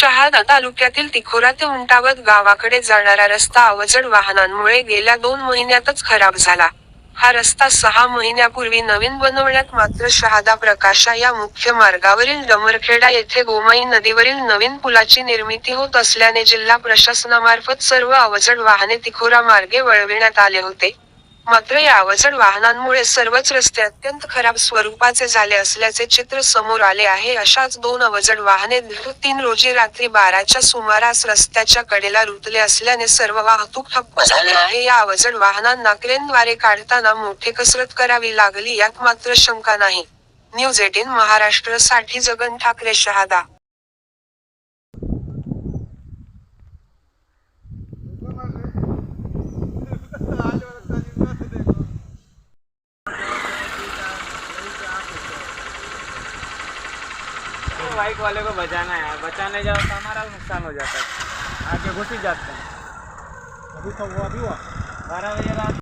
शहादा तालुक्यातील तिखोरा ते उंटावत गावाकडे जाणारा रस्ता अवजड वाहनांमुळे गेल्या दोन महिन्यातच खराब झाला. हा रस्ता सहा महिन्यापूर्वी नवीन बनवण्यात मात्र शहादा प्रकाशा या मुख्य मार्गावरील डमरखेडा येथे गोमाई नदीवरील नवीन पुलाची निर्मिती होत असल्याने जिल्हा प्रशासनामार्फत सर्व अवजड वाहने तिखोरा मार्गे वळविण्यात आले होते. मात्र या अवजड वाहनांमुळे सर्वच रस्ते अत्यंत खराब स्वरूपाचे झाले असल्याचे चित्र समोर आले आहे. अशाच दोन अवजड वाहने तीन रोजी रात्री बाराच्या सुमारास रस्त्याच्या कडेला रुतले असल्याने सर्व वाहतूक ठप्प झाली आहे. या अवजड वाहनांना क्रेनद्वारे काढताना मोठी कसरत करावी लागली यात मात्र शंका नाही. न्यूज एटीन महाराष्ट्रसाठी जगन ठाकरे शहादा. बाइक वाले को बचाना है। बचाने जाओ तो हमारा नुकसान हो जाता है। आगे घुस ही जाते हैं। अभी तो वो अभी हुआ। बारह बजे रात।